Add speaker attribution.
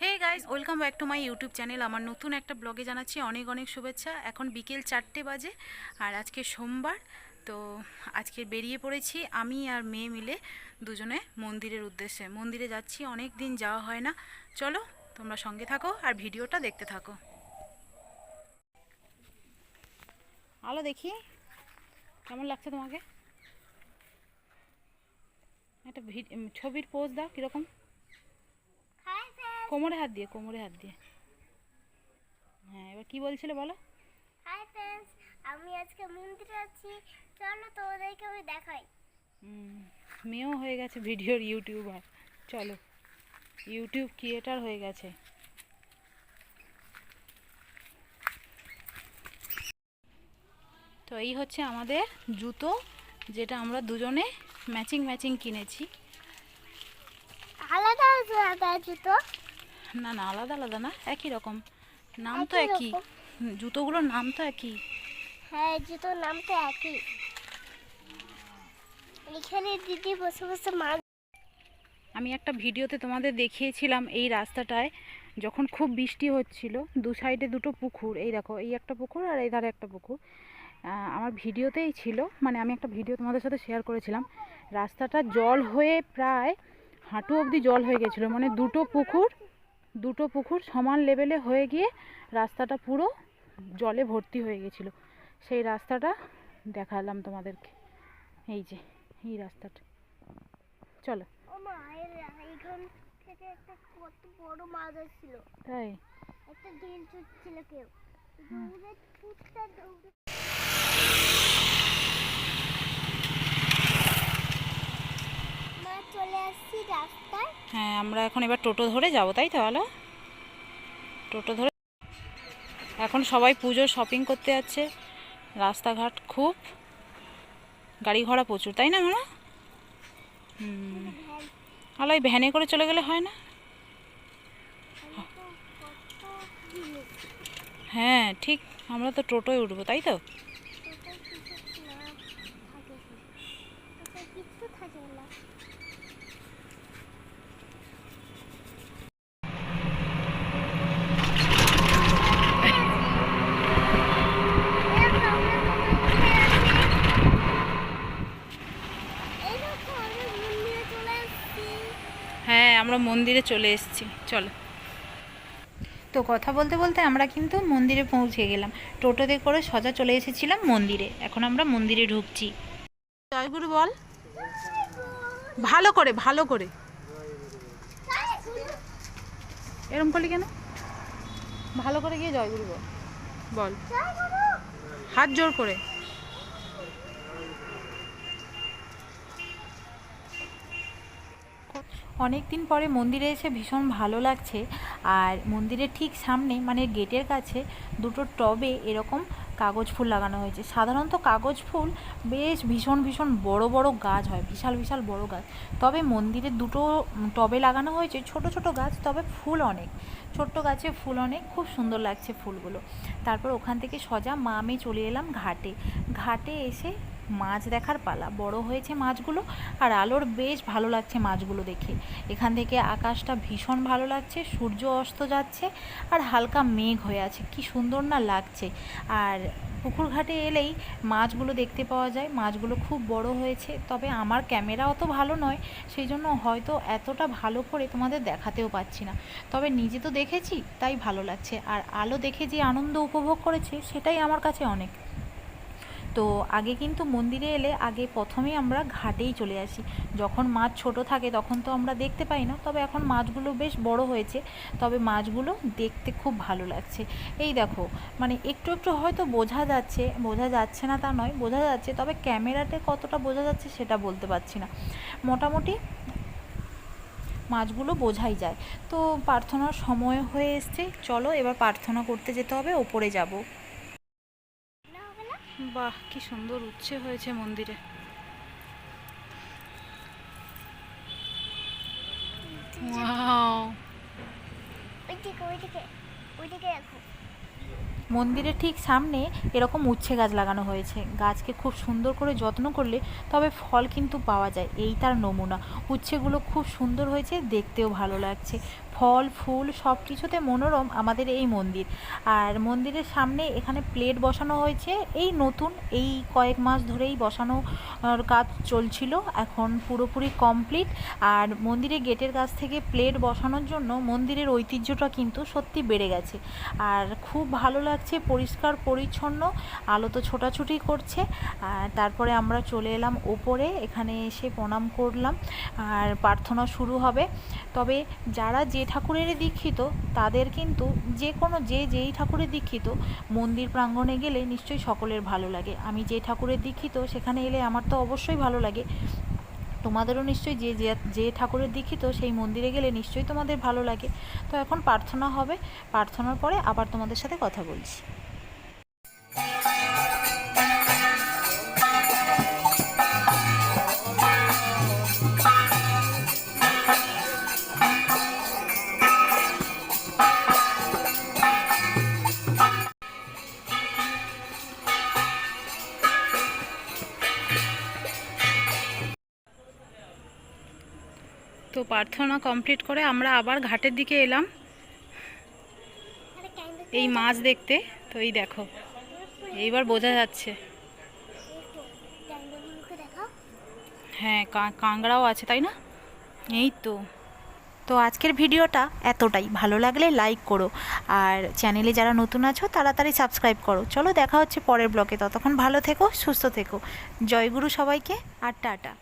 Speaker 1: Hey guys welcome back to my YouTube channel আমার নতুন একটা ব্লগে জানাচ্ছি অনেক অনেক শুভেচ্ছা। এখন বিকেল চারটে বাজে আর আজকে সোমবার, তো আজকে বেরিয়ে পড়েছি আমি আর মেয়ে মিলে দুজনে মন্দিরের উদ্দেশ্যে। মন্দিরে যাচ্ছি অনেক দিন যাওয়া হয় না। চলো, তোমরা সঙ্গে থাকো আর ভিডিওটা দেখতে থাকো। আলো দেখি। কেমন লাগছে তোমাকে? একটা ছবির পোজ দাও, কীরকম? কোমরে হাত দিয়ে কোমরে হাত দিয়ে। হ্যাঁ এবার কি বলছিলে বলো?
Speaker 2: হাই ফ্রেন্ডস আমি আজকে মন্দিরে আছি। চলো তোমাদেরকে আমি দেখাই।
Speaker 1: হুম, মেয়েও হয়ে গেছে ভিডিওর ইউটিউবার। চলো ইউটিউব ক্রিয়েটার হয়ে গেছে। তো এই হচ্ছে আমাদের জুতো যেটা আমরা দুজনে ম্যাচিং ম্যাচিং কিনেছি।
Speaker 2: আলাদা আলাদা জুতো।
Speaker 1: না না আলাদা আলাদা না একই রকম। নাম তো
Speaker 2: একই?
Speaker 1: জুতোগুলোর নাম তো একই।
Speaker 2: হ্যাঁ জুতোর নাম তো একই। এখানে দিদি বসে বসে মাছ
Speaker 1: আমি একটা ভিডিওতে তোমাদের দেখিয়েছিলাম এই রাস্তাটায় যখন খুব বৃষ্টি হচ্ছিল দু সাইডে দুটো পুকুর এই দেখো এই একটা পুকুর আর এই ধারে একটা পুকুর। আমার ভিডিওতেই ছিল মানে আমি একটা ভিডিও তোমাদের সাথে শেয়ার করেছিলাম। রাস্তাটা জল হয়ে প্রায় হাঁটু অবধি জল হয়ে গেছিল মানে দুটো পুকুর দুটো পুকুর সমান লেভেলে হয়ে গিয়ে রাস্তাটা পুরো জলে ভর্তি হয়ে গেছিল। সেই রাস্তাটা দেখালাম তোমাদেরকে। এই যে এই রাস্তাটা। চলো। তাই?
Speaker 2: একটা কেউ।
Speaker 1: হ্যাঁ আমরা এখন এবার টোটো ধরে যাব, তাই তো, আলো? টোটো ধরে এখন সবাই পুজোর শপিং করতে যাচ্ছে। রাস্তাঘাট খুব গাড়ি ঘোড়া প্রচুর, তাই না আমরা হুম। এই ভ্যানে করে চলে গেলে হয় না? হ্যাঁ ঠিক, আমরা তো টোটোয় উঠবো, তাই তো
Speaker 2: কিচ্ছু থাকে না এই দেখো আমরা মন্দিরে চলে এসেছি
Speaker 1: হ্যাঁ আমরা মন্দিরে চলে এসেছি। চলো। তো কথা বলতে বলতে আমরা কিন্তু মন্দিরে পৌঁছে গেলাম। টোটোতে করে সজা চলে এসেছিলাম মন্দিরে। এখন আমরা মন্দিরে ঢুকছি। জয়গুরু বল। ভালো করে ভালো করে। এরম করলি কেন? ভালো করে গিয়ে জয়গুরু বল। বল। হাত জোর করে। অনেক দিন পরে মন্দিরে এসে ভীষণ ভালো লাগছে। আর মন্দিরের ঠিক সামনে মানে গেটের কাছে, দুটো টবে এরকম কাগজ ফুল লাগানো হয়েছে। সাধারণত কাগজ ফুল বেশ ভীষণ ভীষণ বড় বড় গাছ হয়, বিশাল বিশাল বড় গাছ। তবে মন্দিরে দুটো টবে লাগানো হয়েছে, ছোট ছোট গাছ, তবে ফুল অনেক। ছোট্ট গাছে ফুল অনেক, খুব সুন্দর লাগছে ফুলগুলো। তারপর ওখান থেকে সজা মা, আমি চলে এলাম ঘাটে। ঘাটে এসে মাছ দেখার পালা। বড় হয়েছে মাছগুলো আর আলোর বেশ ভালো লাগছে মাছগুলো দেখে। এখান থেকে আকাশটা ভীষণ ভালো লাগছে, সূর্য অস্ত যাচ্ছে আর হালকা মেঘ হয়ে আছে। কি সুন্দর না লাগছে। আর পুকুর ঘাটে এলেই মাছগুলো দেখতে পাওয়া যায়। মাছগুলো খুব বড় হয়েছে, তবে আমার ক্যামেরা অত ভালো নয় সেই জন্য হয়তো এতটা ভালো করে তোমাদের দেখাতেও পাচ্ছি না। তবে নিজে তো দেখেছি, তাই ভালো লাগছে। আর আলো দেখে যে আনন্দ উপভোগ করেছে, সেটাই আমার কাছে অনেক। তো আগে কিন্তু মন্দিরে এলে আগে প্রথমেই আমরা ঘাটেই চলে আসি। যখন মাছ ছোট থাকে তখন তো আমরা দেখতে পাই না, তবে এখন মাছগুলো বেশ বড় হয়েছে। তবে মাছগুলো দেখতে খুব ভালো লাগছে। এই দেখো মানে একটু একটু হয়তো বোঝা যাচ্ছে বোঝা যাচ্ছে না তা নয়, বোঝা যাচ্ছে, তবে ক্যামেরাতে কতটা বোঝা যাচ্ছে সেটা বলতে পারছি না। মোটামুটি মাছগুলো বোঝাই যায়। তো প্রার্থনার সময় হয়ে এসছে, চলো এবার প্রার্থনা করতে যেতে হবে, ওপরে যাব। বাহ কি সুন্দর উচ্ছে হয়েছে মন্দিরে। মন্দিরের ঠিক সামনে এরকম উচ্ছে গাছ লাগানো হয়েছে। গাছকে খুব সুন্দর করে যত্ন করলে তবে ফল কিন্তু পাওয়া যায়। এই তার নমুনা। উচ্ছেগুলো খুব সুন্দর হয়েছে দেখতেও ভালো লাগছে। ফল, ফুল সব কিছুতে মনোরম আমাদের এই মন্দির। আর মন্দিরের সামনে এখানে প্লেট বসানো হয়েছে। এই নতুন, এই কয়েক মাস ধরেই বসানো কাজ চলছিল। এখন পুরোপুরি কমপ্লিট আর মন্দিরের গেটের কাছ থেকে প্লেট বসানোর জন্য মন্দিরের ঐতিহ্যটা কিন্তু সত্যি বেড়ে গেছে। আর খুব ভালো লাগছে, পরিষ্কার, পরিচ্ছন্ন, আলো তো ছোটাছুটি করছে। আর তারপরে আমরা চলে এলাম ওপরে, এখানে এসে প্রণাম করলাম। আর প্রার্থনা শুরু হবে। তবে যারা যে ঠাকুরেরই দীক্ষিত, তাদের কিন্তু যে কোনো যে যেই ঠাকুরের দীক্ষিত, মন্দির প্রাঙ্গণে গেলে নিশ্চয়ই সকলের ভালো লাগে। আমি যে ঠাকুরের দীক্ষিত, সেখানে এলে আমার তো অবশ্যই ভালো লাগে। তোমাদেরও নিশ্চয়ই যে যে ঠাকুরের দীক্ষিত, সেই মন্দিরে গেলে নিশ্চয়ই তোমাদের ভালো লাগে। তো এখন প্রার্থনা হবে। প্রার্থনার পরে আবার তোমাদের সাথে কথা বলছি। তো প্রার্থনা কমপ্লিট করে আমরা আবার ঘাটের দিকে এলাম। এই মাছ দেখতে, তো এই দেখো, এইবার বোঝা যাচ্ছে। হ্যাঁ কাঁকড়াও আছে, তাই না? এই তো। তো আজকের ভিডিওটা এতটাই। ভালো লাগলে লাইক করো। আর চ্যানেলে যারা নতুন আছো, তাড়াতাড়ি সাবস্ক্রাইব করো। চলো দেখা হচ্ছে পরের ব্লকে ততক্ষণ ভালো থেকো, সুস্থ থেকো। জয়গুরু সবাইকে, আর টাটা।